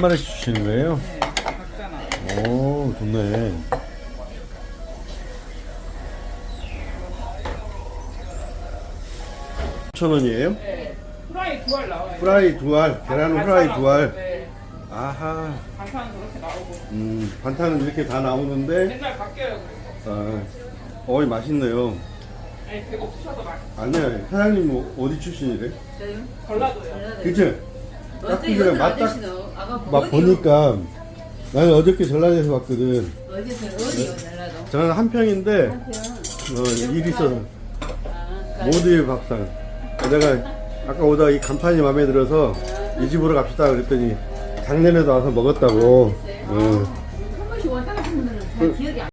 마리씩 주시는 거예요? 네, 각자나. 오, 좋네. 천 원이에요? 네. 프라이 두 알 나와요. 프라이 두 알, 계란 후라이 두 알. 네. 아하. 반찬은 그렇게 나오고. 음, 반찬은 이렇게 다 나오는데, 맨날 바뀌어요. 아, 어이, 맛있네요. 아니, 배고프셔서 막 아니야, 사장님 뭐 어디 출신이래? 저요? 걸라도요. 그치? 여덟 맛 딱- 막? 보니까, 나는 어저께 전라도에서 왔거든. 어제서 어디요 전라도? 저는 한 평인데, 한편. 어, 일 있어서. 아, 모두의 밥상. 내가 아까 오다 이 간판이 마음에 들어서 이 집으로 갑시다 그랬더니 작년에도 와서 먹었다고. 어.